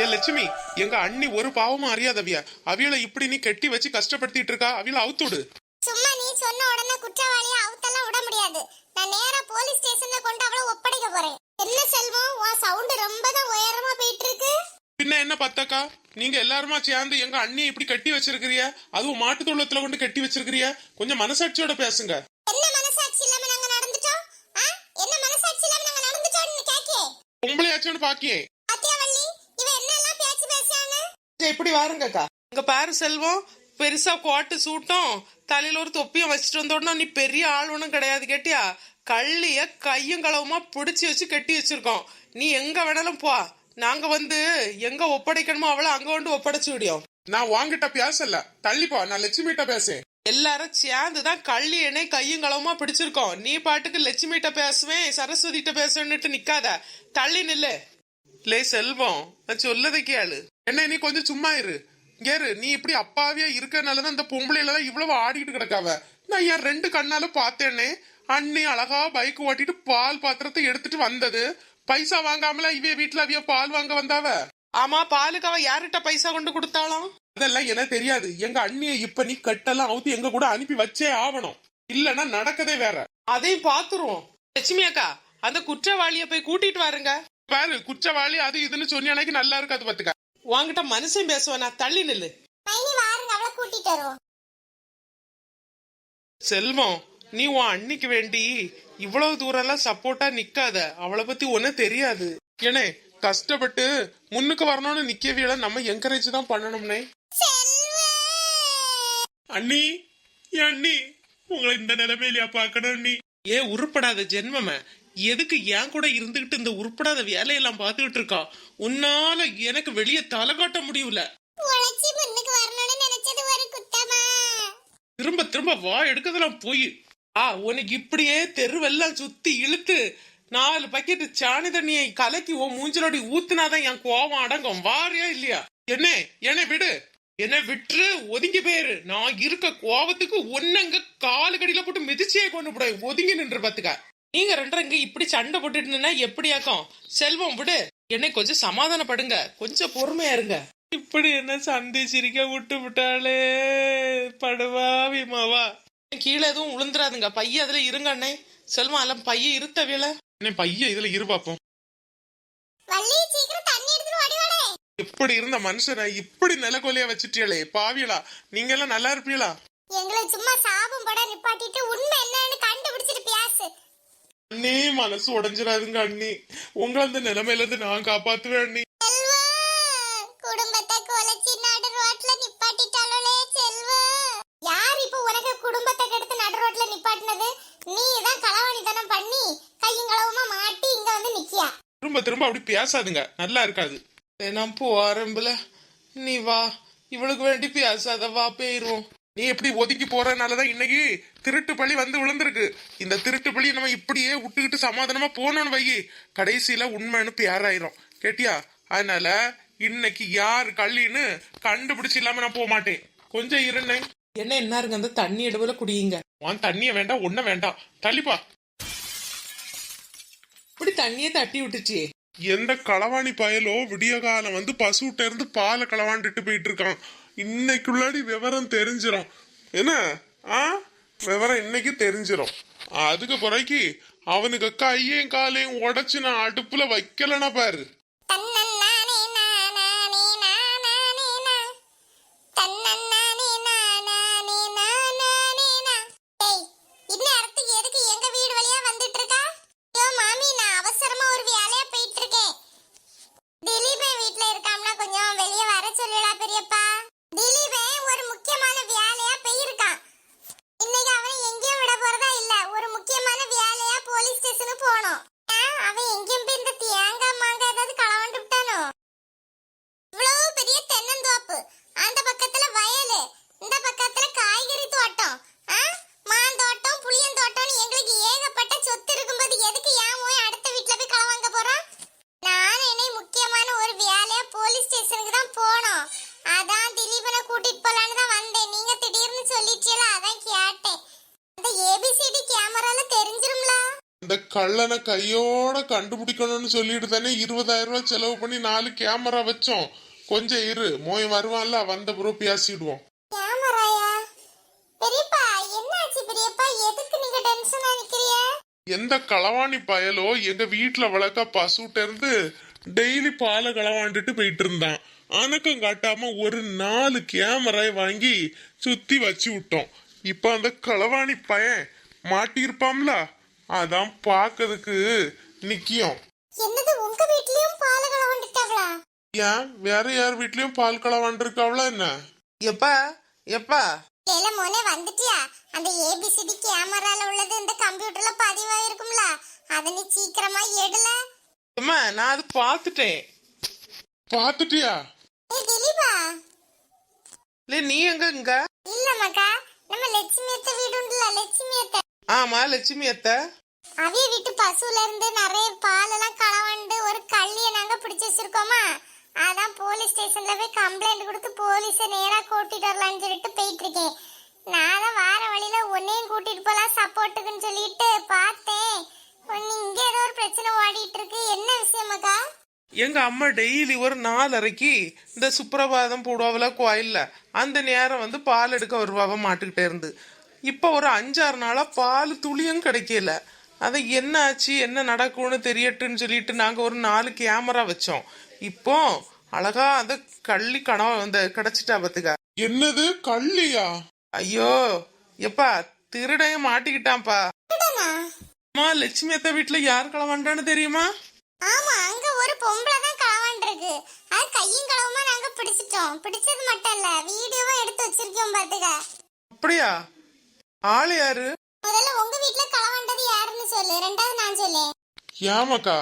ஏ லட்சுமி எங்க அண்ணி ஒரு பாவமும் அறியாதவிய? அவியலை இப்படி நீ கெட்டி வச்சு கஷ்டப்படுத்திட்டு இருக்கா அவியல அவுத்துடு சும்மா நீ சொன்ன உடனே குற்றவாளியை அவுத்தெல்லாம் விட முடியாது. நான் நேரா போலீஸ் ஸ்டேஷன்ல கொண்டு அவளை ஒப்படைக்க போறேன். என்ன செல்வம் உன் சவுண்ட் ரொம்ப தான் உயரமா போயிட்டு இருக்கு பின்ன என்ன பத்தக்கா நீங்க எல்லாருமா சேர்ந்து எங்க அண்ணியை இப்படி கட்டி வச்சிருக்கிறிய அதுவும் மாட்டு தொழுவத்துல கொண்டு கட்டி வச்சிருக்கிறிய கொஞ்சம் மனசாட்சியோட பேசுங்க. என்ன மனசாட்சி இல்லாம நாங்க நடந்துட்டோம்? என்ன மனசாட்சி இல்லாம நாங்க நடந்துட்டோம்னு கேக்கே பொம்பளையாச்சுன்னு பாக்கியே. இப்படி வாருங்கக்கா. இங்க பாரு செல்வம் பெருசா கோட்டு சூட்டும். தலையில ஒரு தொப்பியும் வச்சுட்டு வந்தோடனே நீ பெரிய ஆள் ஒண்ணும் கிடையாது கேட்டியா? கள்ளிய கையும் களவுமா பிடிச்சி வச்சு கட்டி வச்சிருக்கோம். நீ எங்க வேணாலும் போ. நாங்க வந்து எங்க ஒப்படைக்கணுமோ அவளை அங்க கொண்டு ஒப்படைச்சு விடியோம் நான் வாங்கிட்ட பேசல. தள்ளிப்போ நான் லட்சுமிகிட்ட பேசேன் எல்லாரும் சேர்ந்துதான் கள்ளி எண்ணெய் கையும் களவுமா பிடிச்சிருக்கோம். நீ பாட்டுக்கு லட்சுமிகிட்ட பேசுவேன் சரஸ்வதிட்ட பேசுவேன்னுட்டு நிக்காத. தள்ளி நில்லு. லே செல்வம் நான் சொல்லதை கேளு. என்ன நீ கொஞ்சம் சும்மா இரு. இரு. நீ இப்படி அப்பாவியா இருக்கறனாலதான் இந்த பொம்பளையில தான் இவ்வளவு ஆடிட்டு கிடக்காவ. நான் என் ரெண்டு கண்ணால பார்த்தேனே. அண்ணி அழகா பைக் ஓட்டிட்டு பால் பாத்திரத்தை எடுத்துட்டு வந்தது. பைசா வாங்காமல இவ வீட்டுல அவிய பால் வாங்க வந்தாவ? ஆமா பாலுக்கு அவ யார்கிட்ட பைசா கொண்டு கொடுத்தாலும் அதெல்லாம் எனக்கு தெரியாது. எங்க அண்ணியை இப்ப நீ கட்டெல்லாம் அவுத்து எங்க கூட அனுப்பி வச்சே ஆகணும் இல்லன்னா நடக்கதே வேற. அதையும் பாத்துருவோம். லட்சுமி அக்கா அந்த குற்றவாளிய போய் கூட்டிட்டு வாருங்க. பாரு குற்றவாளி அது இதுன்னு சொன்னியானைக்கு நல்லா இருக்காது பாத்துக்க. வாங்கிட்ட மனுஷன் பேசுவானா தள்ளி நில்லு. செல்வம் நீ உன் அன்னிக்கு வேண்டி இவ்வளவு தூரம் எல்லாம் சப்போர்ட்டா நிக்காத. அவளை பத்தி ஒன்னும் தெரியாது. ஏனே கஷ்டப்பட்டு முன்னுக்கு வரணும்னு நிக்கவியல நம்ம என்கரேஜ் தான் பண்ணணும்னே. அண்ணி அண்ணி உங்களை இந்த நிலைமையிலயா பாக்கணும் நீ ஏ உருப்படாத ஜென்மம. எதுக்கு என் கூட இருந்துகிட்டு இந்த உருப்படாத வேலையெல்லாம் பார்த்துக்கிட்டு இருக்கா? உன்னால எனக்கு வெளியே தலை காட்ட முடியல. திரும்ப திரும்ப வா எடுக்கிறதெல்லாம் போய். ஆ உனக்கு இப்படியே தெருவெல்லாம் சுத்தி இழுத்து நாலு பக்கெட் சாணி தண்ணியை கலக்கி உன் மூஞ்சலோடி ஊத்துனாதான் என் கோவம் அடங்கும். வாரியா இல்லையா? என்ன என்ன விடு. என்ன விட்டுரு ஒதுங்கி போயிரு. நான் இருக்க கோவத்துக்கு ஒன்னங்க காலு கடியில போட்டு மிதிச்சே கொண்டு போட. ஒதுங்கி நின்று பாத்துக்க. நீங்க ரெண்டரங்க இப்படி சண்டை போட்டுட்டு நின்னா எப்படியாக்கும்? செல்வம் விடு. என்னை கொஞ்சம் சமாதானப்படுங்க. கொஞ்சம் பொறுமையா இருங்க. இப்படி என்ன சண்டை சிரிக்க விட்டு விட்டாளே படுவாவி மாவா. கீழே எதுவும் உளுந்துராதுங்க பைய அதுல இருங்க அண்ணே. செல்வம் எல்லாம் பைய இருத்தவியல என்ன பையன் இதுல இரு பாப்போம். வள்ளி சீக்கிரம் தண்ணி எடுத்துட்டு ஓடி வாடே. இப்படி இருந்த மனுஷனை இப்படி நிலக்கொலையா வச்சுட்டியளே பாவியலா. நீங்க எல்லாம் நல்லா இருப்பீங்களா? எங்களை சும்மா சாபம் பட நிப்பாட்டிட்டு உண்மை என்னன்னு கண்டுபிடிச்சிட்டு அண்ணி மனசு உடைஞ்சிடாதுங்க அண்ணி. உங்களை அந்த நிலைமையில இருந்து நான் காப்பாத்துவேன் அண்ணி. குடும்பத்தை கொலைச்சி நடு ரோட்ல நிப்பாட்டிட்டாளே செல்வம் யார் இப்போ உனக்கு குடும்பத்தை கெடுத்து நடு ரோட்ல நிப்பாட்டினது? நீ தான் களவாணித்தனம் பண்ணி கையும் களவுமா மாட்டி இங்க வந்து நிக்கியா? திரும்ப திரும்ப அப்படி பேசாதுங்க. நல்லா இருக்காது. நான் போறேன்புல நீ வா. இவளுக்கு வேண்டி பேசாத வா போயிருவோம். நீ எப்படி ஒதுக்கி போறதுனாலதான் இன்னைக்கு திருட்டு பழி வந்து விழுந்திருக்கு. இந்த திருட்டு பழி நம்ம இப்படியே விட்டுக்கிட்டு சமாதானமா போனோம்னு வை கடைசியில உண்மைன்னு பேராயிரும் கேட்டியா? அதனால இன்னைக்கு யார் கள்ளின்னு கண்டுபிடிச்சு இல்லாம நான் போக மாட்டேன். கொஞ்சம் இருந்தேன் என்ன என்ன இருங்க அந்த தண்ணி இடவுல குடியுங்க உன் தண்ணிய வேண்டாம் ஒன்னும் வேண்டாம். தள்ளிப்பா. இப்படி தண்ணியை தட்டி விட்டுச்சு. எந்த களவாணி பயலோ விடிய காலம் வந்து பசுகிட்ட இருந்து பாலை களவாண்டுட்டு போயிட்டு இருக்கான். இன்னைக்குள்ளாடி விவரம் தெரிஞ்சிடும் என்ன? ஆ? விவரம் இன்னைக்கு தெரிஞ்சிடும் அதுக்கு பிறகு அவனுக்கு கையையும் காலையும் உடச்சு நான் அடுப்புல வைக்கலனா பாரு. கள்ளனை கையோட கண்டுபிடிக்கணும்னு சொல்லிட்டு தானே இருபதாயிரம் ரூபாய் செலவு பண்ணி நாலு கேமரா வச்சோம். கொஞ்சம் இரு. மோய் வருவான்ல வந்த பிறகு பேசிடுவோம். எந்த களவாணி பயலோ எங்க வீட்டுல வளர்க்க பசுட்ட இருந்து டெய்லி பாலை களவாண்டுட்டு போயிட்டு இருந்தான். அணக்கம் காட்டாம ஒரு நாலு கேமராய் வாங்கி சுத்தி வச்சு விட்டோம். இப்ப அந்த களவாணி பையன் மாட்டியிருப்பாம்ல அதான் பாக்குறதுக்கு நிக்கியம். என்னது உங்க வீட்லயும் பாலகளை வந்துட்டாங்களா? ஏன்? வேற யார் வீட்லயும் பால் களவாண்டிருக்காவளா என்ன? எப்பா எப்பா? ஏல மோனே வந்துட்டியா? அந்த ஏபிசிடி கேமரால உள்ளது இந்த கம்ப்யூட்டர்ல பதிவாயிருக்கும்ல. அத நீ சீக்கிரமா எடுல. அம்மா நான் அது பார்த்துட்டேன். பாத்துட்டியா ஏ திலீபா? இல்லை நீ எங்க இங்க? இல்ல மக்கா. நம்ம லட்சுமி அத்தை வீடு உண்டுல லட்சுமி அத்தை. ஆமா லட்சுமி அத்தை. அவிய வீட்டு பசுல இருந்து நிறைய பால் எல்லாம் களவாண்டு ஒரு கள்ளிய நாங்க பிடிச்சு வச்சிருக்கோமா? அதான் போலீஸ் ஸ்டேஷன்ல போய் கம்ப்ளைண்ட் கொடுத்து போலீஸை நேரா கூட்டிட்டு வரலாம்னு சொல்லிட்டு போயிட்டு இருக்கேன் நான் தான் வார வழியில உன்னையும் கூட்டிட்டு போலாம் சப்போர்ட்டுக்குன்னு சொல்லிட்டு பார்த்தேன். நீ இங்க ஏதோ ஒரு பிரச்சனை ஓடிட்டு இருக்கு என்ன விஷயமாக்கா எங்க அம்மா டெய்லி ஒரு நாலரைக்கு இந்த சுப்பிரபாதம் போடுவாவில கோயில்ல அந்த நேரம் வந்து பால் எடுக்க வருவாவ மாட்டுக்கிட்டே இருந்து. இப்போ ஒரு அஞ்சாறு நாளா பால் துளியும் கிடைக்கல. அதை என்ன ஆச்சு என்ன நடக்கும்னு தெரியட்டுன்னு சொல்லிட்டு நாங்க ஒரு நாலு கேமரா வச்சோம். இப்போ அழகா அந்த கள்ளி கனவு அந்த கிடைச்சிட்டா பத்துக்க. என்னது? கள்ளியா? ஐயோ எப்பா திருடையும் மாட்டிக்கிட்டான்ப்பா? அம்மா லட்சுமி அத்தை வீட்டுல யார் களவாண்டான்னு தெரியுமா? ஆமா அங்க ஒரு பொம்பளை தான் களவாண்டு இருக்கு அது கையும் களவுமா நாங்க பிடிச்சிட்டோம். பிடிச்சது மட்டும் இல்ல வீடியோவும் எடுத்து வச்சிருக்கோம் பாத்துக்க. அப்படியா? ஆளு யாரு? முதல்ல உங்க வீட்ல களவாண்டது யாருன்னு சொல்லு. ரெண்டாவது நான் சொல்லேன் ஏமாக்கா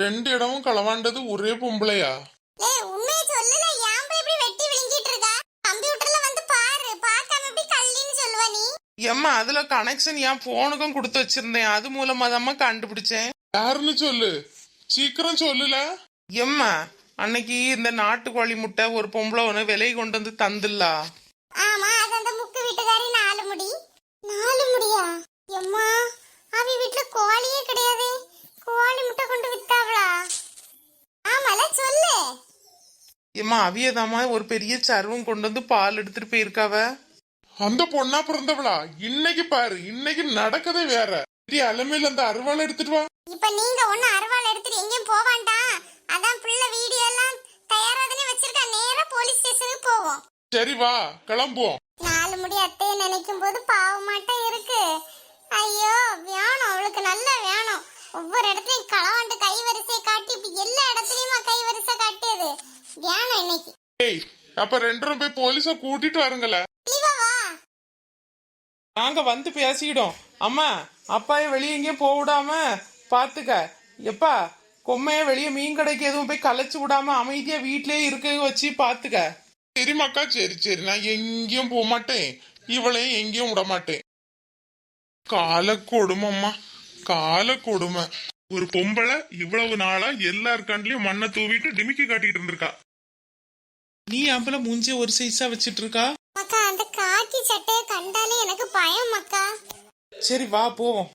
ரெண்டு இடமும் களவாண்டது ஒரே பொம்பளையா? ஏய் உண்மையை சொல்லல. ஏன் போய் இப்படி வெட்டி விழுங்கிட்டு இருக்கா கம்ப்யூட்டர்ல வந்து பாரு. பார்க்காம எப்படி கள்ளின்னு சொல்லுவ நீ? ஏம்மா அதுல கனெக்ஷன் என் போனுக்கும் கொடுத்து வச்சிருந்தேன். அது மூலமா தான் கண்டுபிடிச்சேன். யாருன்னு சொல்லு. சீக்கிரம் சொல்லுல. எம்மா அன்னைக்கு இந்த நாட்டுக்கோழி முட்டை ஒரு பொம்பளை ஒன்று விலை கொண்டு வந்து தந்துல்லா? ஆமா அது அந்த முக்கு வீட்டுக்காரி நாலு முடி நாலு முடியா எம்மா அவ வீட்ல கோழியே கிடையாது கோழி முட்டை கொண்டு வித்தாவளா ஆமால சொல்லு ஏம்மா அவியதாம்மா ஒரு பெரிய சர்வம் கொண்டு வந்து பால் எடுத்துட்டு போயிருக்காவ? அந்த பொண்ணா பிறந்தவளா? இன்னைக்கு பாரு இன்னைக்கு நடக்கதே வேற. அலமையில அந்த அருவாளை எடுத்துட்டு வா. இப்ப நீங்க ஒண்ணு அருவாள் எடுத்துட்டு எங்கேயும் போக வேண்டாம் அதான் பிள்ளை வீடியோ எல்லாம் தயாராதனே வச்சிருக்கா. நேரா போலீஸ் ஸ்டேஷனுக்கு போவோம். சரி வா கிளம்புவோம். நாலு முடி அத்தையை நினைக்கும் போது பாவமாட்டம் இருக்கு. ஐயோ வேணும். அவளுக்கு நல்ல வேணும். ஒவ்வொரு இடத்துலயும் களவாண்டு கை வரிசையை காட்டி இப்படி எல்லா இடத்துலயுமா கை வரிசை இன்னைக்கு. ஏய் அப்ப ரெண்டரும் போய் போலீஸ கூட்டிட்டு வருங்கள. நாங்க வந்து பேசிக்கிட்டோம். அம்மா அப்பாயை வெளியே எங்கேயும் போக விடாம பாத்துக்க. எப்பா கொம்மைய வெளியே மீன் கடைக்கு எதுவும் போய் கலைச்சு விடாம அமைதியா வீட்லயே இருக்க வச்சு பாத்துக்க. சரிம்மாக்கா சரி சரி. நான் எங்கேயும் போக மாட்டேன். இவளையும் எங்கேயும் விட மாட்டேன். கால கொடுமம்மா. கால கொடுமை. ஒரு பொம்பளை இவ்வளவு நாளா எல்லார் கண்லயும் மண்ணை தூவிட்டு டிமிக்கி காட்டிட்டு இருந்திருக்கா. நீ அம்பல மூஞ்சிய ஒரு சைஸா வச்சிட்டு இருக்கா அக்கா அந்த காக்கி சட்டையை கண்டாலே எனக்கு பயம் அக்கா. சரி வா போவோம்.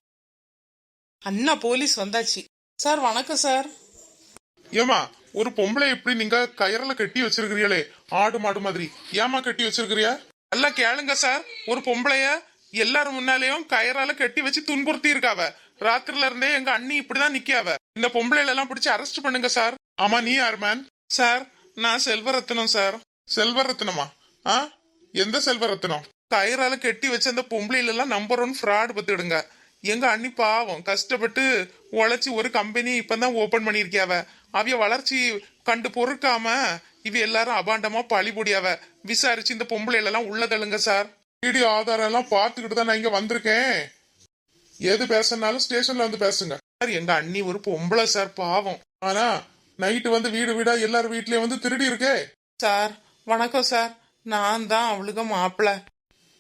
அண்ணா போலீஸ் வந்தாச்சு. சார் வணக்கம் சார். ஏமா ஒரு பொம்பளை எப்படி நீங்க கயறல கட்டி வச்சிருக்கிறீங்களே? ஆடு மாடு மாதிரி. ஏமா கட்டி வச்சிருக்கிறியா நல்லா கேளுங்க சார். ஒரு பொம்பளைய எல்லாரும் முன்னாலேயும் கயறால கட்டி வச்சு துன்புறுத்தி இருக்காவ ராத்திரில இருந்தே எங்க அண்ணி இப்படிதான் நிக்காவ. இந்த பொம்பளைல எல்லாம் பிடிச்சு அரெஸ்ட் பண்ணுங்க சார். ஆமா நீ யார் மேன் சார் நான் செல்வரத்னம் சார். செல்வரத்னமா ஆ? எந்த செல்வரத்னம் கயிறால கட்டி வச்ச அந்த பொம்பளைல எல்லாம் நம்பர் ஒன் ஃப்ராட் பத்துடுங்க. எங்க அண்ணி பாவம் கஷ்டப்பட்டு உழைச்சி ஒரு கம்பெனி இப்பதான் ஓபன் பண்ணிருக்கியாவ அவிய வளர்ச்சி கண்டு பொறுக்காம இவ எல்லாரும் அபாண்டமா பழி பொடியாவ? விசாரிச்சு இந்த பொம்பளைல எல்லாம் உள்ள தள்ளுங்க சார். வீடியோ ஆதாரம் எல்லாம் பார்த்துக்கிட்டு தான் நான் இங்க வந்திருக்கேன். எது பேசனாலும் ஸ்டேஷன்ல வந்து பேசுங்க. சார் எங்க அண்ணி ஒரு பொம்பளை சார் பாவம். ஆனா நைட்டு வந்து வீடு வீடா எல்லார் வீட்லயும் வந்து திருடி இருக்கே. சார் வணக்கம் சார். நான் தான் அவளுக்கு மாப்பிள்ள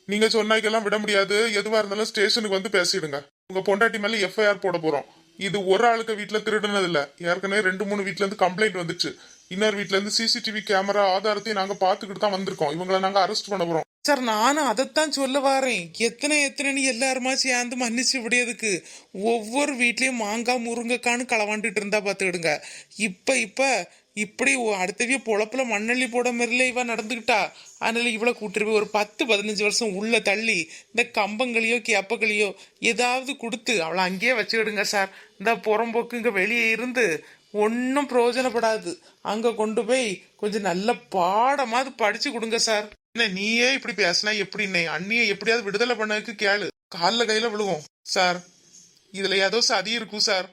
நீங்க சொன்னாக்கெல்லாம் விட முடியாது. எதுவா இருந்தாலும் ஸ்டேஷனுக்கு வந்து பேசிடுங்க. உங்க பொண்டாட்டி மேல எஃப்ஐஆர் போட போறோம். இது ஒரு ஆளுக்கு வீட்டுல திருடுனது இல்ல. ஏற்கனவே ரெண்டு மூணு வீட்ல இருந்து கம்ப்ளைண்ட் வந்துச்சு. இன்னொரு வீட்ல இருந்து சிசிடிவி கேமரா ஆதாரத்தையும் நாங்க பாத்துக்கிட்டு தான் வந்திருக்கோம். இவங்களை நாங்க அரெஸ்ட் பண்ண போறோம். சார் நானும் அதைத்தான் சொல்ல வரேன் எத்தனை எத்தனைன்னு எல்லாருமா சேர்ந்து மன்னிச்சு விடியதுக்கு. ஒவ்வொரு வீட்லேயும் மாங்காய் முருங்கைக்கான்னு களவாண்டுட்டு இருந்தா பார்த்துக்கிடுங்க இப்போ இப்போ இப்படி அடுத்தவிய பொழப்பில் மண்ணள்ளி போட மாதிரில இவன் நடந்துக்கிட்டா. அதனால இவளை கூட்டிட்டு போய் ஒரு பத்து பதினஞ்சு வருஷம் உள்ள தள்ளி இந்த கம்பங்களையோ கேப்பங்களையோ ஏதாவது கொடுத்து அவளை அங்கேயே வச்சுக்கிடுங்க சார். இந்த புறம்போக்கு இங்கே வெளியே இருந்து ஒன்றும் பிரயோஜனப்படாது. அங்கே கொண்டு போய் கொஞ்சம் நல்ல பாடமாவது படித்து கொடுங்க சார். என்ன நீயே இப்படி பேசினா எப்படி? என்ன அண்ணியை எப்படியாவது விடுதலை பண்ணதுக்கு கேளு. காலில் கையில விழுவோம். சார் இதுல ஏதோ சதி இருக்கும் சார்.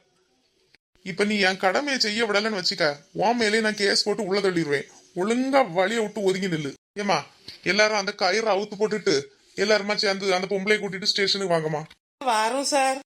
இப்ப நீ என் கடமையை செய்ய விடலன்னு வச்சுக்க. உன் மேலே நான் கேஸ் போட்டு உள்ள தள்ளிடுவேன். ஒழுங்கா வழியை விட்டு ஒதுங்கி நில்லு. ஏமா எல்லாரும் அந்த கயிறு அவுத்து போட்டுட்டு எல்லாருமா சேர்ந்து அந்த பொம்பளை கூட்டிட்டு ஸ்டேஷனுக்கு வாங்கம்மா. வரோம் சார்.